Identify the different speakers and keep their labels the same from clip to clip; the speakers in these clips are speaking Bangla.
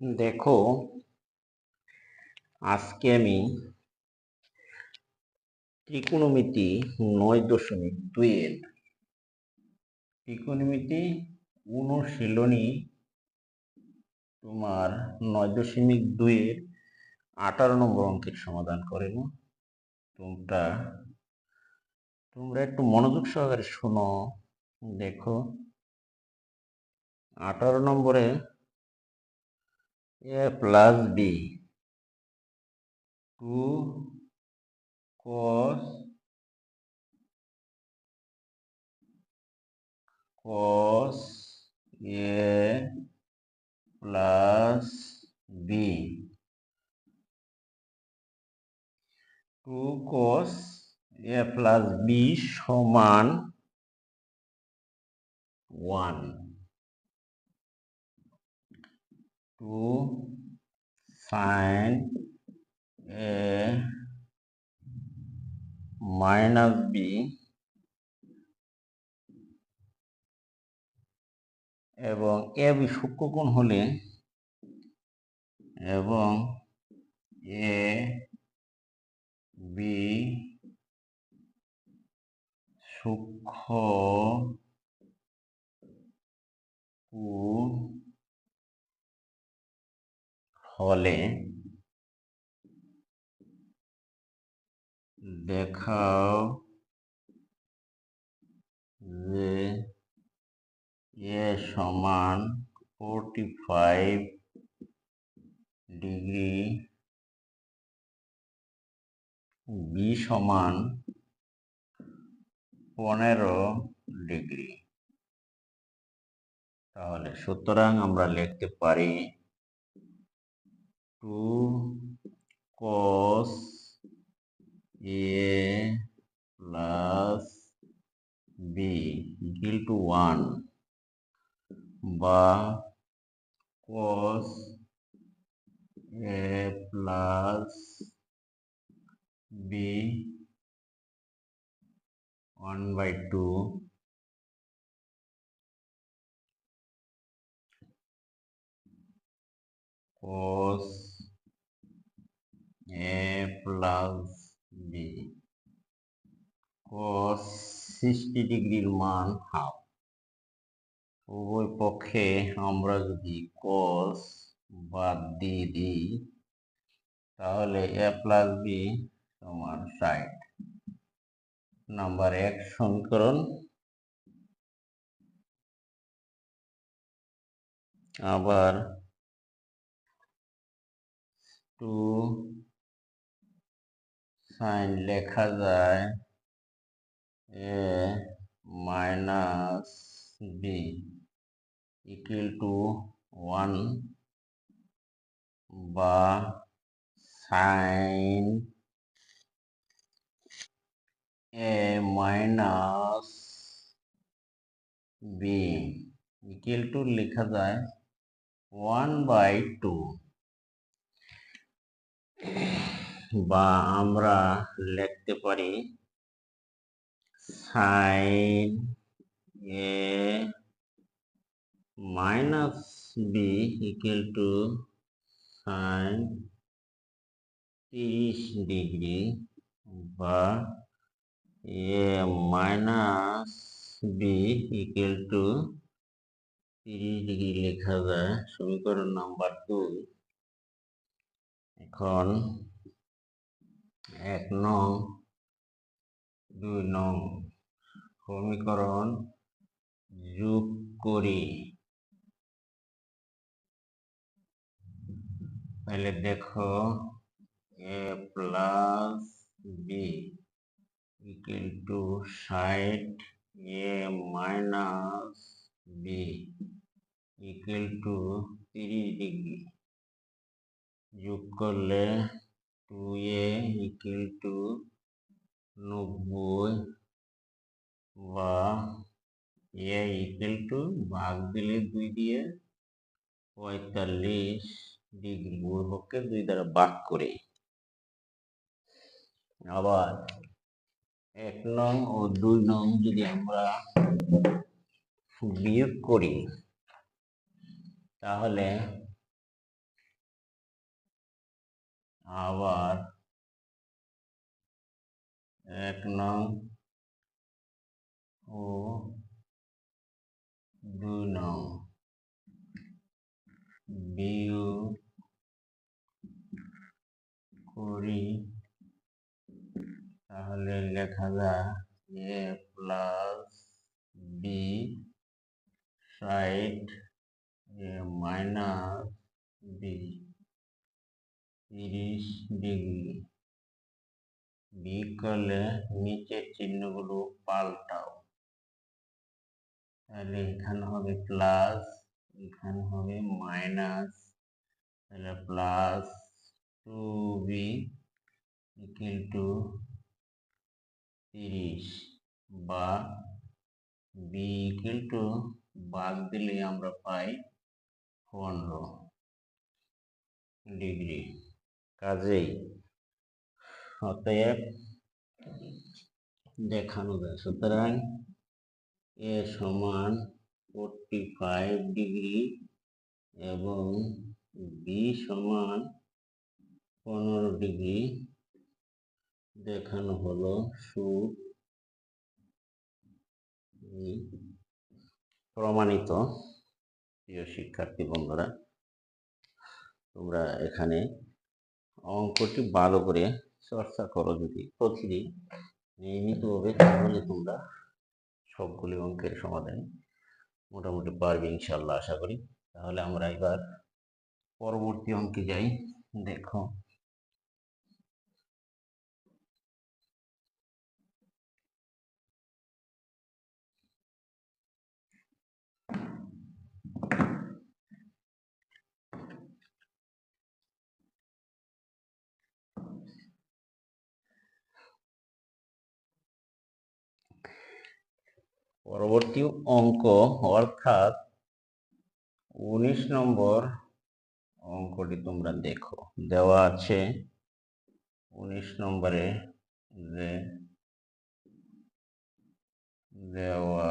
Speaker 1: দেখো, আজকে আমি ত্রিকোণমিতি নয় দশমিক দুইয়ের ত্রিকোণমিতি অনুশীলনী তোমার নয় দশমিক দুইয়ের আঠারো নম্বর অঙ্কের সমাধান করে না তোমরা তোমরা একটু মনোযোগ সহকারে শোনো। দেখো, আঠারো নম্বরে A plus B two cos cos a plus b 2 cos a plus b সমান 1 2 sin a মাইনাস বি এবং এ বি সূক্ষ্মকোণ হলে এবং এ বি সূক্ষ্ম কোণ হলে দেখাও যে এ সমান ফোরটি ফাইভ ডিগ্রি বি সমান পনেরো ডিগ্রি। তাহলে সুতরাং আমরা লিখতে পারি 2 cos A plus B equal to 1 বা cos A plus B 1 by 2 cos A plus B cos sixty ডিগ্রির মান হাফ। উভয় পক্ষে আমরা যদি cos বাদ দিয়ে দিই, তাহলে এ প্লাস বি সমান ষাট। নাম্বার এক সমীকরণ। আবার টু সাইন লেখা যায় A minus B equal to one বা sine A minus B equal to লেখা যায় ওয়ান বাই টু বা আমরা লিখতে পারি sine A minus B equal to sine তিরিশ ডিগ্রি বা A minus B equal to তিরিশ ডিগ্রি লেখা যায় সমীকরণ নাম্বার দুই এখন এক নং, দুই নং সমীকরণ যোগ করি। তাহলে দেখো, A plus B equal to ষাট, A minus B equal to তিরিশ ডিগ্রি। যোগ করলে টু এ ইকুয়াল টু নব্বই বা এ ইকুয়াল টু ভাগ দিলে দুই দিয়ে পঁয়তাল্লিশ ডিগ্রি উভয়পক্ষে দুই দ্বারা ভাগ করে আবার এক নং ও দুই নং যদি আমরা বিয়োগ করি, তাহলে আবার এক নং ও দুই নং বিয়োগ করি, তাহলে লেখা যায় A plus B side A minus B তিরিশ ডিগ্রি। বিকালে নিচের চিহ্নগুলো পাল্টাও। তাহলে এখানে হবে প্লাস এখানে হবে মাইনাস তাহলে plus two B equal to তিরিশ বা বি ইকুয়াল টু বাদ দিলে আমরা পাই পনেরো ডিগ্রি। কাজেই অতএব দেখানো যায়। সুতরাং এ সমান ফোরটি ফাইভ ডিগ্রি এবং বি সমান পনেরো ডিগ্রি দেখানো হলো সুদ প্রমাণিত। প্রিয় শিক্ষার্থী বন্ধুরা, তোমরা এখানে অঙ্কটি ভালো করে চর্চা করো যদি প্রতিদিন নিয়মিতভাবে তাহলে তোমরা সবগুলি অঙ্কের সমাধান মোটামুটি পারবে ইনশাল্লাহ, আশা করি। তাহলে আমরা এবার পরবর্তী অঙ্কে যাই। দেখো পরবর্তী অঙ্ক অর্থাৎ উনিশ নম্বর অঙ্কটি তোমরা দেখো। দেওয়া আছে উনিশ নম্বরে যে দেওয়া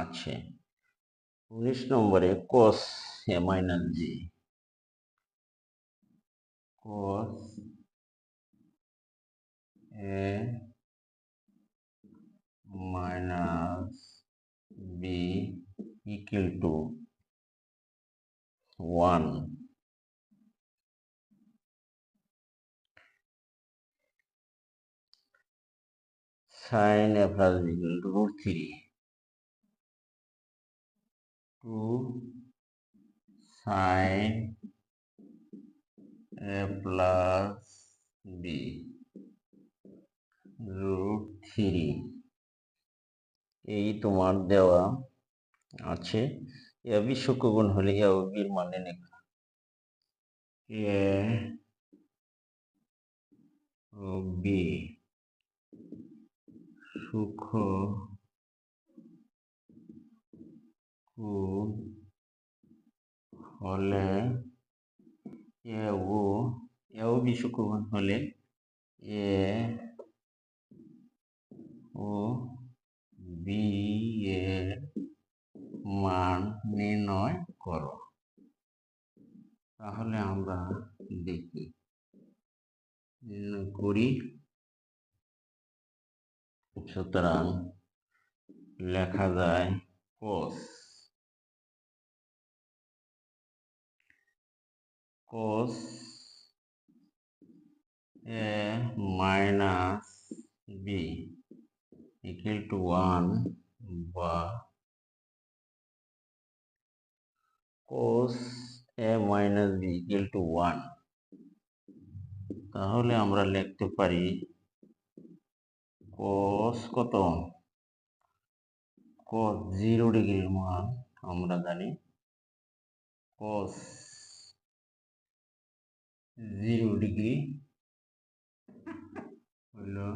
Speaker 1: আছে। উনিশ নম্বরে cos A minus G cos A b equal to 1 sin plus b equal to root 3 2 sin a plus b root 3 এই তোমার দেওয়া আছে। এ বিশ্বকগুণ হলে এ বির মানে লেখা এ বি সুখ হলে এ ও এও বিশ্বকগুণ হলে এ ও বি এর মান নির্ণয় করো। তাহলে আমরা দেখি। নির্ণয় করি। সুতরাং লেখা যায় cos cos A minus B equal to 1 বা cos a minus b equal to 1 তাহলে আমরা লিখতে পারি cos কত? cos 0 ডিগ্রির মান আমরা জানি cos 0 ডিগ্রি হলো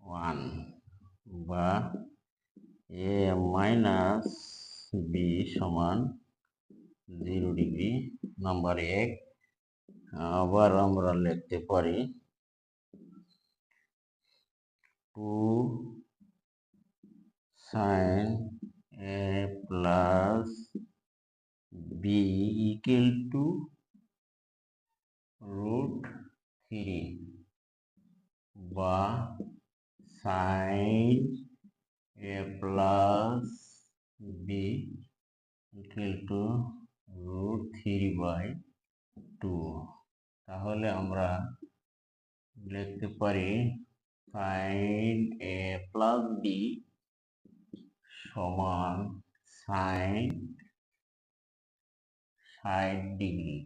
Speaker 1: 1 বা এ মাইনাস বি সমান জিরো ডিগ্রি নাম্বার এক। আবার আমরা লিখতে পারি two sine A plus B equal to root three বা sine A plus B equal to root three by two তাহলে আমরা লিখতে পারি সাইন এ প্লাস বি সমান সাইন ষাট ডিগ্রি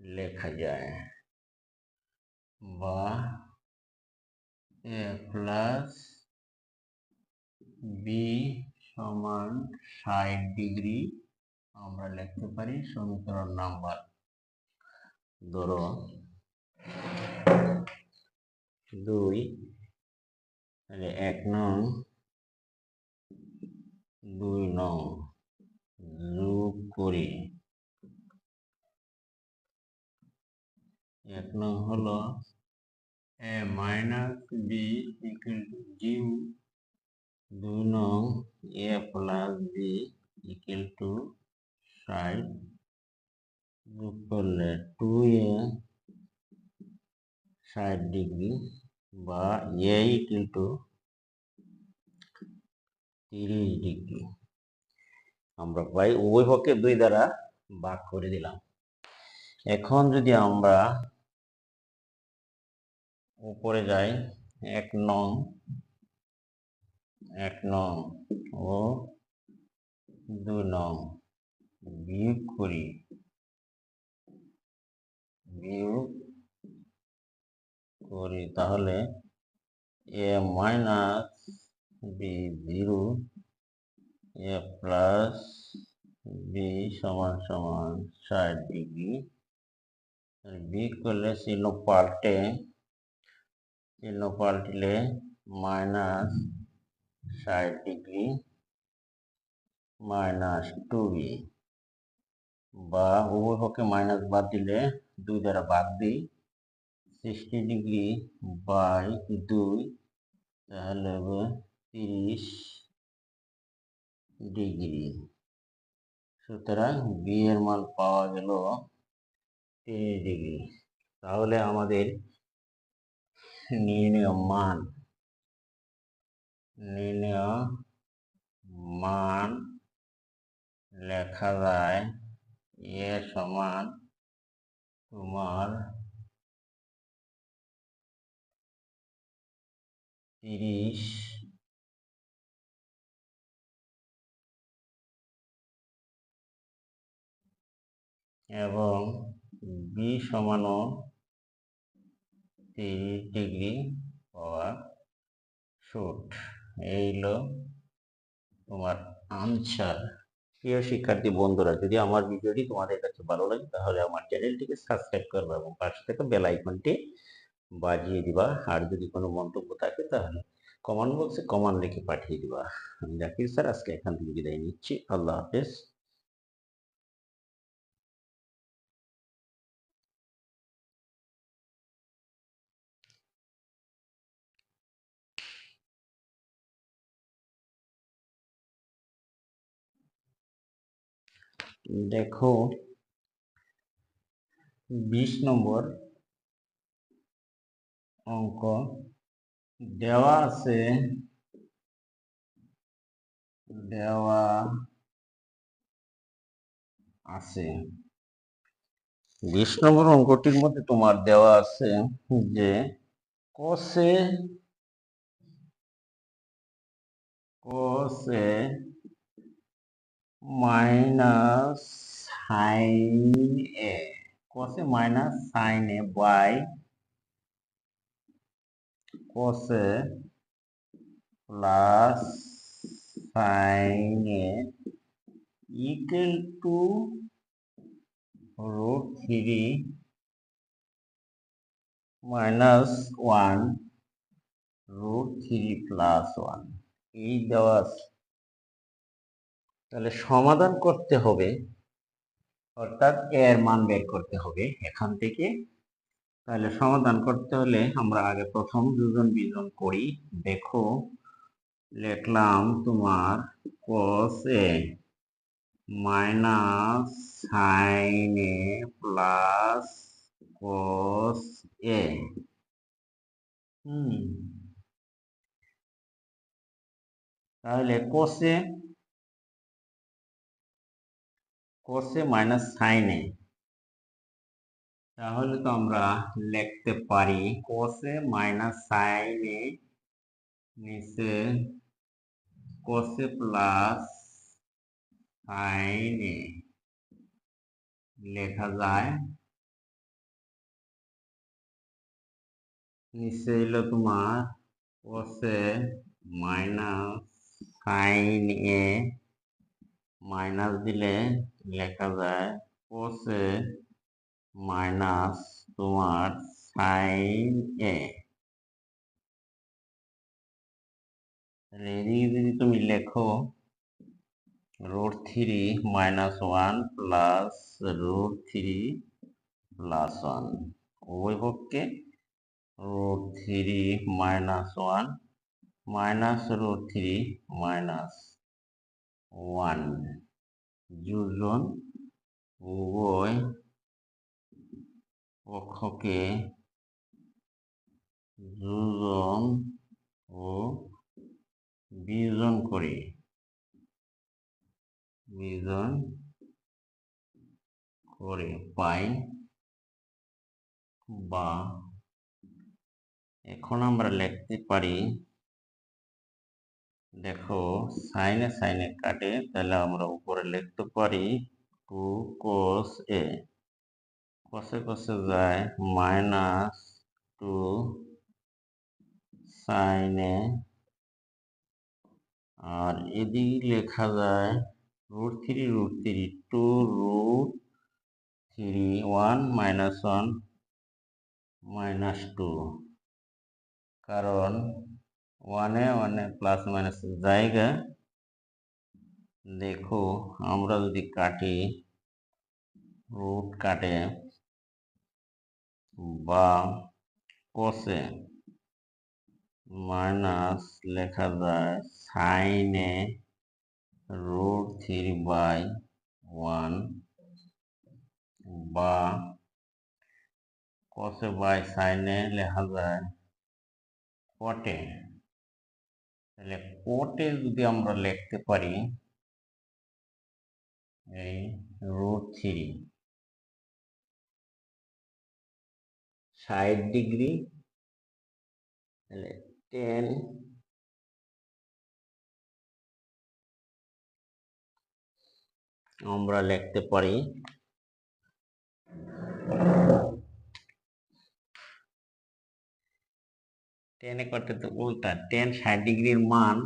Speaker 1: লেখা যায় বা এ বি সমান ষাট ডিগ্রি আমরা লিখতে পারি সমীকরণ নাম্বার। ধরো দুই, তাহলে এক নং, দুই নং, যোগ করি। এক নং হলো A minus B equal to zero দুই নং A plus B equal to ষাট যোগ করলে টু এ ষাট ডিগ্রি বা এ ইকুয়াল টু তিরিশ ডিগ্রি আমরা প্রায় উভয় পক্ষে দুই দ্বারা ভাগ করে দিলাম। এখন যদি আমরা উপরে যাই, এক নং এক নং ও দুই নং। বিয়োগ করি বিয়োগ করি তাহলে A minus B zero A plus B সমান সমান ষাট ডিগ্রি বিয়োগ করলে চিহ্ন পাল্টে চিহ্ন পাল্টিলে মাইনাস ষাট ডিগ্রি মাইনাস টু বি বা উভয় পক্ষে মাইনাস বাদ দিলে দুই দ্বারা বাদ দিই সিক্সটি ডিগ্রি বাই দুই, তাহলে হবে তিরিশ ডিগ্রি সুতরাং বি এর পাওয়া গেল তিরিশ ডিগ্রি তাহলে আমাদের নির্ণয় মান নির্ণয় মান লেখা যায় এ সমান তোমার তিরিশ এবং বি সমানও তিরিশ ডিগ্রি পাওয়া শুট এই হলো তোমার আনসার। প্রিয় শিক্ষার্থী বন্ধুরা, যদি আমার ভিডিওটি তোমাদের কাছে ভালো লাগে, তাহলে আমার চ্যানেলটিকে সাবস্ক্রাইব করবে এবং পাশে থেকে বেল আইকনটি বাজিয়ে দিবা। আর যদি কোনো মন্তব্য থাকে, তাহলে কমেন্ট বক্সে কমান লিখে পাঠিয়ে দিবা। আমি জাকির স্যার, আজকে এখান থেকে বিদায় নিচ্ছি। আল্লাহ হাফেজ। দেখো, বিশ নম্বর অঙ্ক দেওয়া আছে দেওয়া আছে। বিশ নম্বর অঙ্কটির মধ্যে তোমার দেওয়া আছে যে cos A cos A minus sine A. কসে minus sine A by কসে plus sine A equal to root 3 minus 1 root 3 plus 1 এই দেওয়া আছে। তাহলে সমাধান করতে হবে, অর্থাৎ এর মান বের করতে হবে এখান থেকে। তাহলে সমাধান করতে হলে আমরা আগে প্রথম দুজন বিজন করি। দেখো, লিখলাম তোমার cos a minus sine A plus cos A hmm. তাহলে কোসে কোসে মাইনাস সাইনে তাহলে তো আমরা লিখতে পারি কোসে মাইনাস সাইনে নিচে কোসে প্লাস সাইনে লেখা যায়। নিচে এলো তোমার cos A minus sine A minus দিলে লেখা যায় কোসে মাইনাস তোমার সাইন এ যদি তুমি লেখো root three minus one plus root three plus one উভয় পক্ষে root three minus one minus root three minus one. যোজন উভয় পক্ষকে যোজন ও বিয়োজন করি। বিয়োজন করে পাই বা এখন আমরা লিখতে পারি দেখো সাইনে সাইনে কাটে, তাহলে আমরা উপরে লিখতে পারি টু কোস এ কষে কষে যায় মাইনাস টু সাইনে আর এদিকে লেখা যায় root three root three two root three one minus one minus two কারণ ওয়ানে ওয়ানে প্লাস মাইনাস জায়গা। দেখো, আমরা যদি কাটি রুট কাটে বা কষে মাইনাস লেখা যায় সাইনে রুট থ্রি বাই ওয়ান বা কষে বাই সাইনে লেখা যায় কটে তাহলে কোটে যদি আমরা লিখতে পারি, এই রুট থ্রি ষাট ডিগ্রি, তাহলে টেন আমরা লিখতে পারি টেনে করতে তো উল্টা টেন ষাট ডিগ্রির মান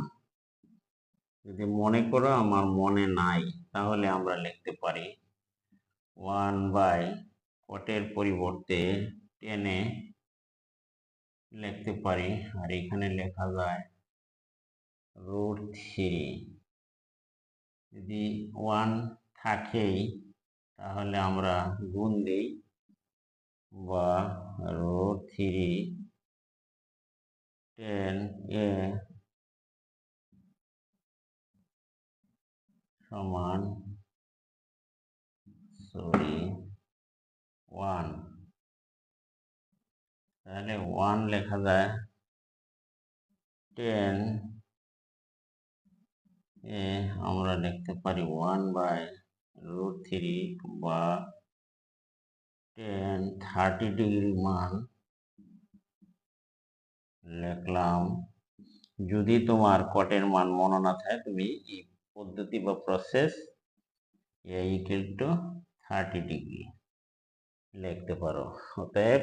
Speaker 1: যদি মনে করো আমার মনে নাই, তাহলে আমরা লিখতে পারি ওয়ান বাই কটের পরিবর্তে টেনে লিখতে পারি, আর এখানে লেখা যায় রুট থ্রি। যদি ওয়ান থাকেই, তাহলে আমরা গুণ দিই বা রুট থ্রি টেন এ সমান সরি ওয়ান তাহলে ওয়ান লেখা যায়। টেন এ, আমরা লিখতে পারি ওয়ান বাই রুট থ্রি বা টেন থার্টি ডিগ্রি মান। লিখলাম, যদি তোমার কটের মান মনে না থাকে, তুমি এই পদ্ধতি বা process A equal to thirty degree লিখতে পারো। অতএব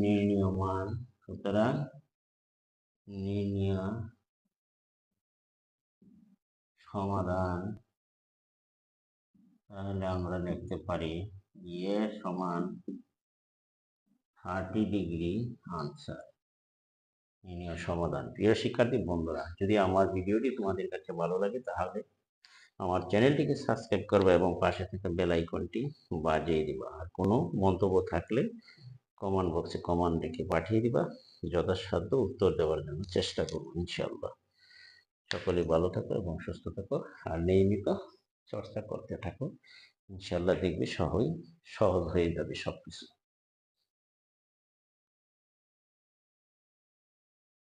Speaker 1: নির্ণীয় মান, সুতরাং নির্ণীয় সমাধান, তাহলে আমরা লিখতে পারি এ সমান থার্টি ডিগ্রি আনসার সমাধান। প্রিয় শিক্ষার্থী, বন্ধুরা, যদি আমার ভিডিওটি তোমাদের কাছে ভালো লাগে, তাহলে আমার চ্যানেলটিকে সাবস্ক্রাইব করবে এবং পাশে থাকা বেল আইকনটি বাজিয়ে দিবা। আর কোনো মন্তব্য থাকলে কমেন্ট বক্সে কমেন্ট লিখে পাঠিয়ে দিবা। যথাসাধ্য উত্তর দেওয়ার জন্য চেষ্টা করব ইনশাল্লাহ সকলে ভালো থাকো এবং সুস্থ থাকো। আর নিয়মিত চর্চা করতে থাকো। ইনশাল্লাহ দেখবে সহজ সহজ হয়ে যাবে সবকিছু।